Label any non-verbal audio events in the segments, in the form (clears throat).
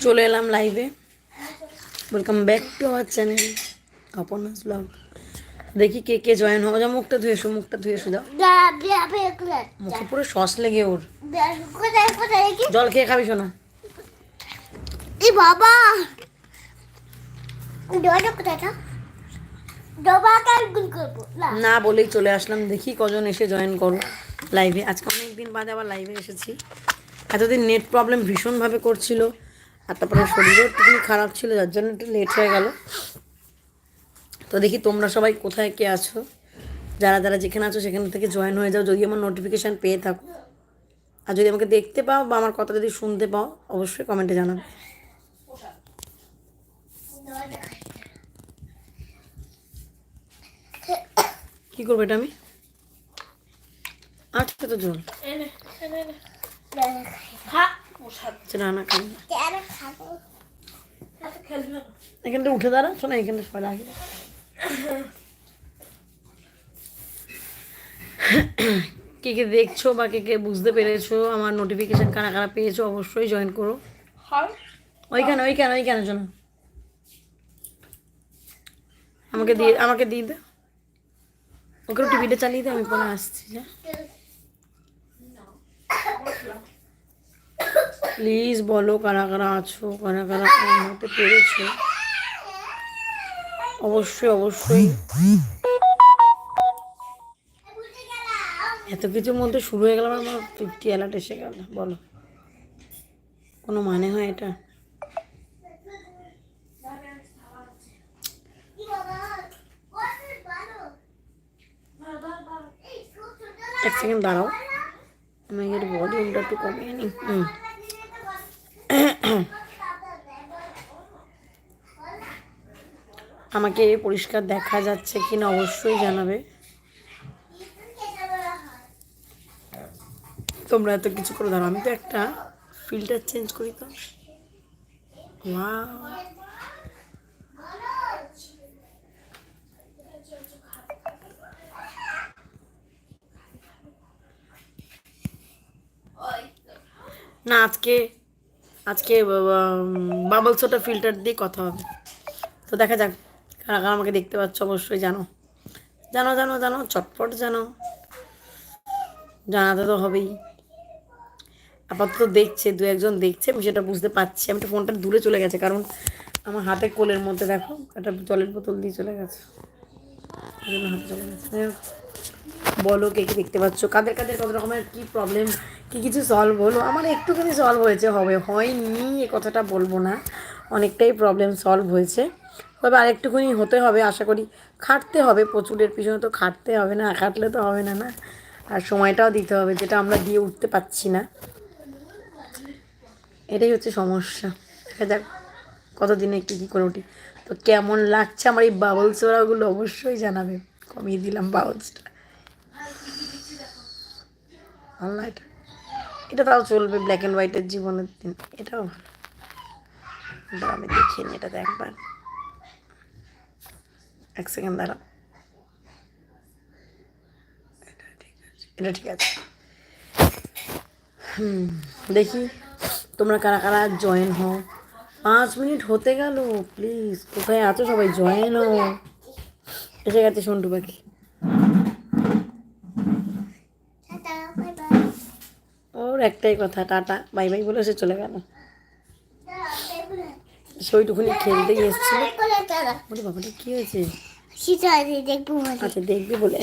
চলে এলাম লাইভে welcome back to our channel Aparna's blog দেখি কে কে জয়েন হও যা মুখটা ধুয়ে এসো মুখটা ধুয়ে এসো যাও। মুখে পুরো সস লেগে ওর। জল খেয়ে খাবি শোনা এই বাবা! না। না বলেই চলে আসলাম। দেখি কজন এসে জয়েন করো লাইভে আজকে অনেক দিন বাদে আবার লাইভে এসেছি। এতদিন নেট প্রবলেম ভীষণভাবে করছিল। আর তারপরে শরীরও একটুখানি খারাপ ছিল, যার জন্য একটু লেট হয়ে গেল। তো দেখি তোমরা সবাই কোথায় কে আছো? যারা যারা যেখানে আছো সেখান থেকে জয়েন হয়ে যাও, যদি আমার নোটিফিকেশান পেয়ে থাকো। আর যদি আমাকে দেখতে পাও বা আমার কথা যদি শুনতে পাও, অবশ্যই কমেন্টে জানাবে। কী করব এটা আমি? আচ্ছা তো জল। এখানটা উঠে দাঁড়া শোনা এখানটা সবাই লাগে কে কে দেখছ বা কে কে বুঝতে পেরেছ আমার নোটিফিকেশান কারা কারা পেয়েছ অবশ্যই জয়েন করো। ওইখানে ওইখানে ওইখানে শোনো। আমাকে দিয়ে আমাকে দিয়ে দে। ওকে টিভিটা চালিয়ে দে আমি পরে আসছি যা। প্লিজ বলো কারা কারা আছো, কারা কারা হতে পেরেছ। অবশ্যই অবশ্যই। এত কিছুর মধ্যে শুরু হয়ে গেল, আমার ফিফটি অ্যালার্ট এসে গেল। বলো। কোনো মানে হয় এটা? এক সেকেন্ড দাঁড়াও। আমি এর ভলিউমটা একটু কমিয়ে নিই। হুম। (clears throat) আমাকে পরিষ্কার দেখা যাচ্ছে কিনা অবশ্যই জানাবে তোমরা এত কিছু করে দাঁড়ো আমি তো একটা ফিল্টার চেঞ্জ করি তো. না, আজকে আজকে বাবল সোটা ফিল্টার দিয়ে কথা হবে। তো দেখা যাক, কারা কারা আমাকে দেখতে পাচ্ছ, অবশ্যই জানো। জানো জানো জানো, চটপট জানো। জানাতে তো হবেই। আপাতত দেখছে, দু একজন দেখছে, আমি সেটা বুঝতে পারছি। আমি তো ফোনটা দূরে চলে গেছে, কারণ আমার হাতে কোলের মধ্যে দেখো, একটা জলের বোতল দিয়ে চলে গেছে। হাতে চলে গেছে। বলো কে কে দেখতে পাচ্ছ, কাদের কাদের কত রকমের কী প্রবলেম কী কিছু সলভ হলো, আমার একটুখানি সলভ হয়েছে, হবে, হয়নি, এ কথাটা বলব না, অনেকটাই প্রবলেম সলভ হয়েছে। তবে আরেকটুখানি হতে হবে, আশা করি খাটতে হবে, প্রচুরের পিছনে তো খাটতে হবে না, খাটলে তো হবে না না? আর সময়টাও দিতে হবে, যেটা আমরা দিয়ে উঠতে পারছি না। এটাই হচ্ছে সমস্যা। দেখা যাক কতদিনে কী কী করে উঠি। তো কেমন লাগছে আমার এই বাবলস ওরাগুলো অবশ্যই জানাবে। কমিয়ে দিলাম বাবলসটা না এটা এটা তাও চলবে ব্ল্যাক অ্যান্ড হোয়াইটের জীবনের দিন। এটাও ভালো। আমি দেখিয়ে নিই এটাতে একবার। এক সেকেন্ড দাঁড়াও এটা ঠিক আছে, এটা ঠিক আছে। হুম, দেখি তোমরা কারা কারা জয়েন হও। পাঁচ মিনিট হতে গেল প্লিজ কোথায় আছো সবাই? জয়েন হও। এসে গেছে সন্টু পাখি টাটা বাই বাই ওর একটাই কথা টাটা বাই বাই বলে সে চলে গেল। সে ওইটুকুনি খেলতেই এসেছিল। ওরে বাবাটা কী হয়েছে? আচ্ছা দেখবি বলে।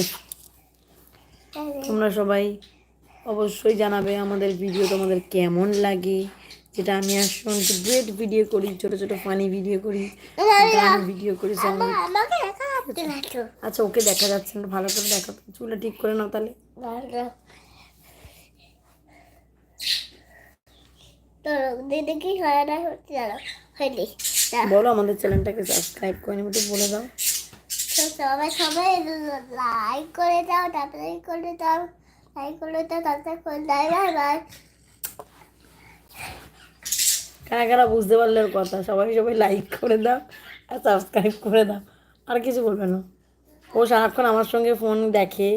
তোমরা সবাই অবশ্যই জানাবে আমাদের ভিডিও তোমাদের কেমন লাগে। যেটা আমি আর সন্টু গ্রেট ভিডিও করি ছোটো ছোটো ফানি ভিডিও করি গান ভিডিও করি আচ্ছা ওকে দেখা যাচ্ছে না ভালো করে দেখো তো। চুলটা ঠিক করে নাও তাহলে। তো দিদি কি হয় না হয়নি। বলো আমাদের চ্যানেলটাকে সাবস্ক্রাইব করে নেবে বলে দাও। তো সবাই সবাই লাইক করে দাও তারপরে করে দাও লাইক করে দাও তারপরে করে দাও কারা কারা বুঝতে পারলে কথা সবাই সবাই লাইক করে দাও আর সাবস্ক্রাইব করে দাও। আর কিছু বলবে না। ও সারাক্ষণ আমার সঙ্গে ফোন দেখে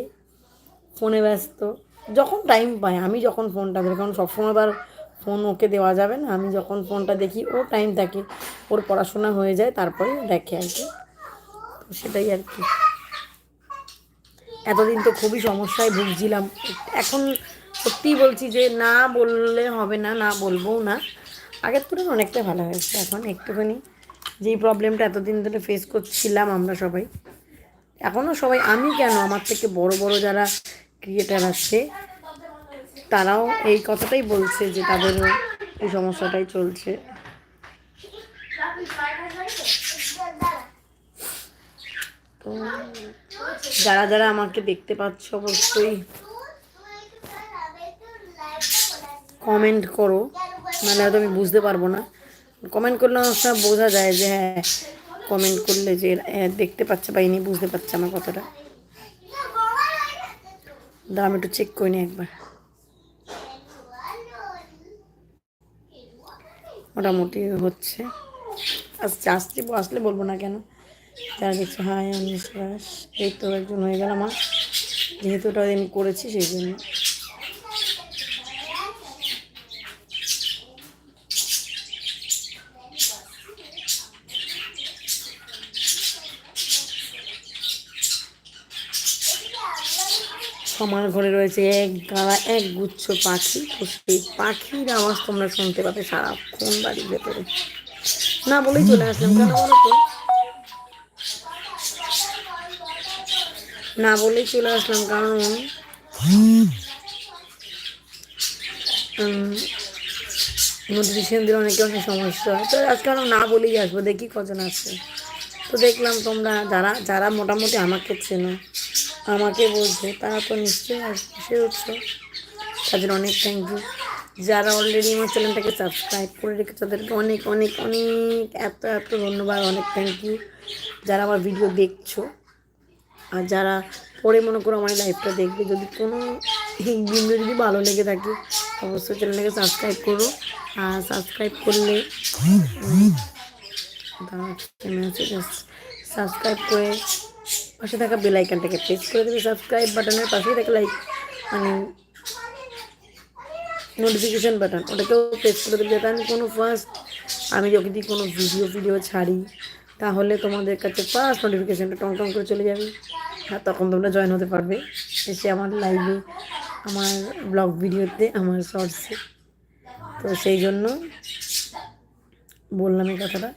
ফোনে ব্যস্ত। যখন টাইম পায় আমি যখন ফোনটা ধরি কারণ সবসময় তার ফোন ওকে দেওয়া যাবে না। আমি যখন ফোনটা দেখি, ও টাইম থাকে ওর পড়াশোনা হয়ে যায়, তারপরে দেখে আর কি। তো সেটাই আর কি। এতদিন তো খুবই সমস্যায় ভুগছিলাম। এখন সত্যিই বলছি যে, না বললে হবে না না বলব না। আগের তুলনায় অনেকটা ভালো হয়েছে। এখন একটুখানি যেই প্রবলেমটা এতদিন ধরে ফেস করছিলাম আমরা সবাই এখনও সবাই, আমি কেন? আমার থেকে বড় বড় যারা ক্রিয়েটার আসছে তারাও এই কথাটাই বলছে যে তাদেরও এই সমস্যাটাই চলছে। তো যারা যারা আমাকে দেখতে পাচ্ছ, অবশ্যই কমেন্ট করো। মানে হয়তো আমি বুঝতে পারব না। কমেন্ট করলে অনেক সময় বোঝা যায় যে হ্যাঁ কমেন্ট করলে যে দেখতে পাচ্ছে বা ইনি বুঝতে পারছে আমার কথাটা। দাম একটু চেক করে একবার। মোটামুটি হচ্ছে। আসছে আসছে আসলে বলব না কেন? যা কিছু হাই, আমি এই তো একজন হয়ে গেল আমার। যেহেতু ওটা আমি করেছি, সেই জন্য। আমার ঘরে রয়েছে এক গাড়া, এক গুচ্ছ পাখি। তো সেই পাখির আওয়াজ তোমরা শুনতে পাবে সারাক্ষণ বাড়ির ভেতরে। না বলেই চলে আসলাম, কেন বলো তো? না বলেই চলে আসলাম কারণ নোটিফিকেশন দিলে অনেকে অনেক সমস্যা। হয় তো আজকে আমরা না বলেই আসব, দেখি কজন আসছে। তো দেখলাম তোমরা, যারা যারা মোটামুটি আমাকে চেনো আমাকে বলছে, তারা তো নিশ্চয়ই আসবে হচ্ছে তাদের অনেক থ্যাংক ইউ যারা অলরেডি আমার চ্যানেলটাকে সাবস্ক্রাইব করে রেখে তাদেরকে অনেক অনেক অনেক এত এত ধন্যবাদ, অনেক থ্যাংক ইউ যারা আমার ভিডিও দেখছ, আর যারা পরে মনে করো আমার লাইফটা দেখবে, যদি কোনো ভিডিও যদি ভালো লেগে থাকে, অবশ্যই চ্যানেলটাকে সাবস্ক্রাইব করো। আর সাবস্ক্রাইব করলে সাবস্ক্রাইব করে পাশে থাকা বেল আইকনটাকে প্রেস করে দেবে সাবস্ক্রাইব বাটনের পাশেই থাকা লাইক মানে নোটিফিকেশান বাটন ওটাকেও প্রেস করে দেবে। যাতে আমি কোনো ফার্স্ট আমি যদি কোনো ভিডিও ভিডিও ছাড়ি, তাহলে তোমাদের কাছে ফার্স্ট নোটিফিকেশানটা টং টং করে চলে যাবে। হ্যাঁ তখন তোমরা জয়েন হতে পারবে। এসে আমার লাইভে আমার ব্লগ ভিডিওতে আমার শর্টসে তো সেই জন্য বললাম এই কথাটা।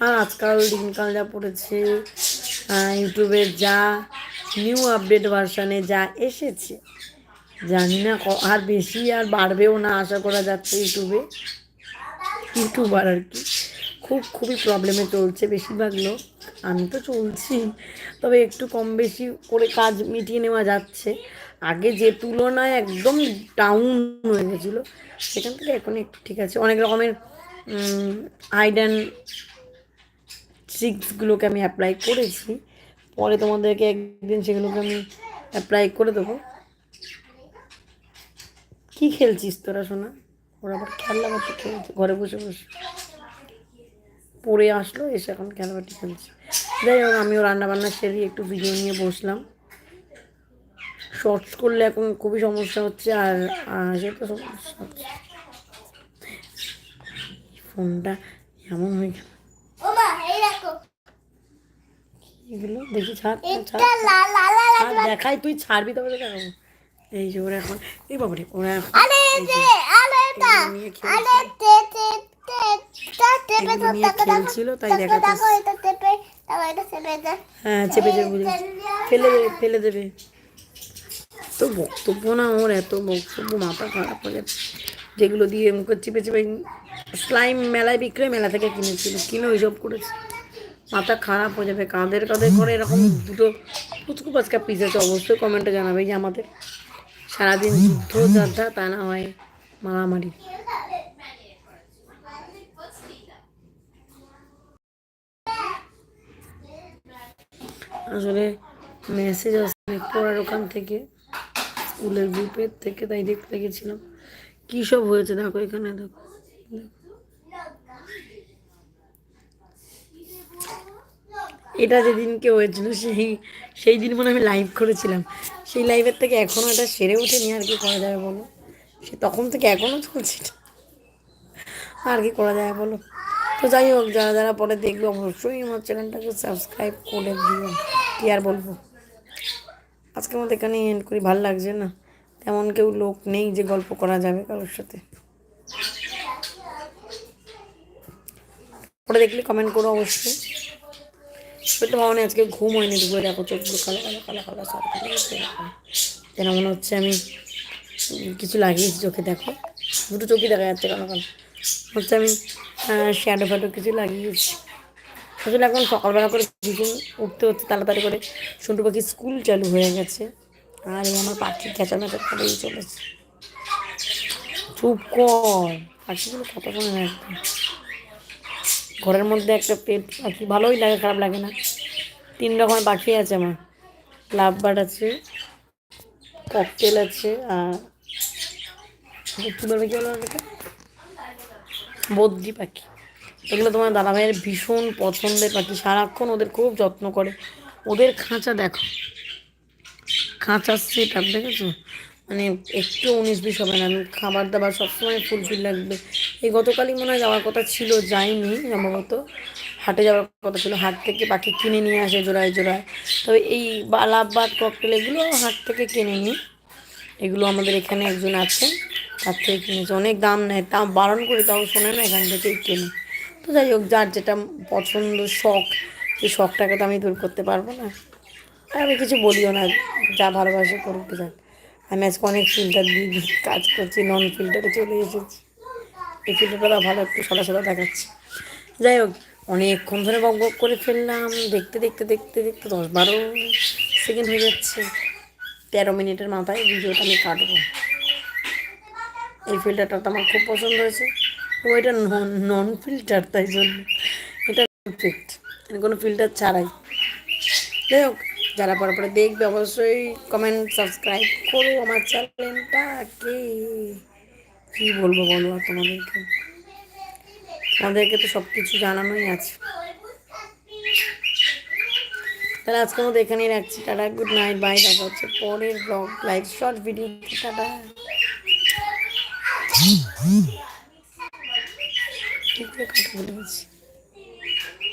আর আজকাল দিনকাল যা পড়েছে আহ, ইউটিউবের যা নিউ আপডেট ভার্সানে যা এসেছে জানি না আর বেশি আর বাড়বেও না আশা করা যাচ্ছে ইউটিউবে। ইউটিউবার আর কি। খুব খুবই প্রবলেমে চলছে বেশিরভাগ লোক আমি তো চলছি। তবে একটু কম বেশি করে কাজ মিটিয়ে নেওয়া যাচ্ছে। আগে যে তুলনায় একদম ডাউন হয়ে গেছিল সেখান থেকে এখন একটু ঠিক আছে। অনেক রকমের হাইড ট্রিক্সগুলোকে আমি অ্যাপ্লাই করেছি। পরে তোমাদেরকে একদিন সেগুলোকে আমি অ্যাপ্লাই করে দেবো। কি খেলছিস তোরা শোনা ওরা আবার খেলনাবাটি খেলছে, ঘরে বসে বসে। পড়ে আসলো, এসে এখন খেলাবাটি খেলছে। যাই হোক, আমিও রান্নাবান্না সেরে একটু ভিডিও নিয়ে বসলাম। শর্টস করলে এখন খুবই সমস্যা হচ্ছে, আর তো সমস্যা হচ্ছে। ফোনটা এমন হয়ে গেল ওমা এই দেখো এগুলো? দেখি ছাড় দেখাই তুই ছাড়বি তবে দেখাবো এই যে ওরা এখন এই বাবারে ওরা খেলছিল, তাই দেখো হ্যাঁ চেপে ফেলে দেবে ফেলে দেবে। তো বক্তব্য না ওর এত বক্তব্য মাথা খারাপ হয়ে যাচ্ছে যেগুলো দিয়ে মুখে চিপে চিপে স্লাইম মেলায় বিক্রি হয়, মেলা থেকে কিনেছিল। কিনে ওইসব করেছে। মাথা খারাপ হয়ে যাবে কাঁদের কাঁদের করে এরকম দুটো পুচকু পাচকা পিস আছে, অবশ্যই কমেন্টে জানাবে যে আমাদের সারাদিন যুদ্ধ যাত্রা তা না হয় মারামারি। আসলে মেসেজ আসছে পড়ার ওখান থেকে, স্কুলের গ্রুপের থেকে, তাই দেখতে গেছিলাম। কী সব হয়েছে, দেখো এখানে, দেখো। এটা যেদিনকে হয়েছিল, সেই সেই দিন মনে আমি লাইভ করেছিলাম। সেই লাইভের থেকে এখনও এটা সেরে ওঠেনি, আর কি করা যাবে বলো? সে তখন থেকে এখনও চলছে আর কি করা যায় বলো? তো যাই হোক, যারা যারা পরে দেখবে, অবশ্যই আমার চ্যানেলটাকে সাবস্ক্রাইব করে দিও। কি আর বলব? আজকে আমাদের এখানে এন্ড করি। ভালো লাগছে না? তেমন কেউ লোক নেই যে গল্প করা যাবে কারোর সাথে। পরে দেখলে কমেন্ট করো অবশ্যই। তো ভাবনি আজকে ঘুম হয়নি দুপুরে, দেখো চোখগুলো কালো কালো কালো কালো, সব যেন মনে হচ্ছে আমি কিছু লাগিয়েছি চোখে, দেখো। দুটো চোখই দেখা যাচ্ছে কালো কালো। হচ্ছে আমি শ্যাডো ফ্যাডো কিছু লাগিয়েছি। আসলে এখন সকালবেলা করে ভীষণ উঠতে হচ্ছে, তাড়াতাড়ি করে সন্টু পাখি স্কুল চালু হয়ে গেছে, আর আমার পাখি খেঁচা মেচা করেই চলেছে। চুপ কর, পাখিগুলো কত না একদম ঘরের মধ্যে একটা পেট পাখি ভালোই লাগে, খারাপ লাগে না। তিন রকমের পাখি আছে আমার। লাভ বার্ড আছে, ককটেল আছে, আর কী বলবে, কি বদ্রি পাখি। এগুলো তোমার দাদা ভাইয়ের ভীষণ পছন্দের পাখি। সারাক্ষণ ওদের খুব যত্ন করে। ওদের খাঁচা দেখো খাঁচার সেট আপ দেখেছ? মানে একটু উনিশ বিশ হবে না। আমি খাবার দাবার সবসময় ফুলফিল লাগবে। এই গতকালই মনে হয় যাওয়ার কথা ছিল, যাইনি সম্ভবত। হাটে যাওয়ার কথা ছিল, হাট থেকে পাখি কিনে নিয়ে আসে জোড়ায় জোড়ায়। তবে এই বালাবাদ ককটেল এগুলো হাট থেকে কিনে নিই এগুলো আমাদের এখানে একজন আছে তার থেকে কিনেছে। অনেক দাম নেয়, তাও বারণ করি তাও শোনে না, এখান থেকেই কেনে। তো যাই হোক, যার যেটা পছন্দ শখ সেই শখটাকে তো আমি দূর করতে পারব না। আর আমি কিছু বলিও না, যা ভালোবাসে করুক, যাক। আমি আজকে অনেক ফিল্টার দিয়ে কাজ করছি নন ফিল্টারে চলে এসেছি। এই ফিল্টারটা ভালো একটু সাদা সাদা দেখাচ্ছে। যাই হোক, অনেকক্ষণ ধরে বক বক করে ফেললাম। দেখতে দেখতে দেখতে দেখতে দশ বারো সেকেন্ড হয়ে যাচ্ছে। তেরো মিনিটের মাথায় ভিডিওটা আমি কাটবো। এই ফিল্টারটা তো আমার খুব পছন্দ হয়েছে। তো এটা নন নন ফিল্টার তাই জন্য। এটা পারফেক্ট কোনো ফিল্টার ছাড়াই। যাই হোক যারা পরে পরে দেখবে, অবশ্যই কমেন্ট সাবস্ক্রাইব করো আমার চ্যানেলটাকে কী? বলব বলো তোমাদেরকে? তোমাদেরকে তো সব কিছু জানানোই আছে। তাহলে আজকের মতো এখানেই রাখছি। টাটা গুড নাইট বাই দেখা হচ্ছে পরের blog live short video tata. ঠিক করে কথা বলে গেছি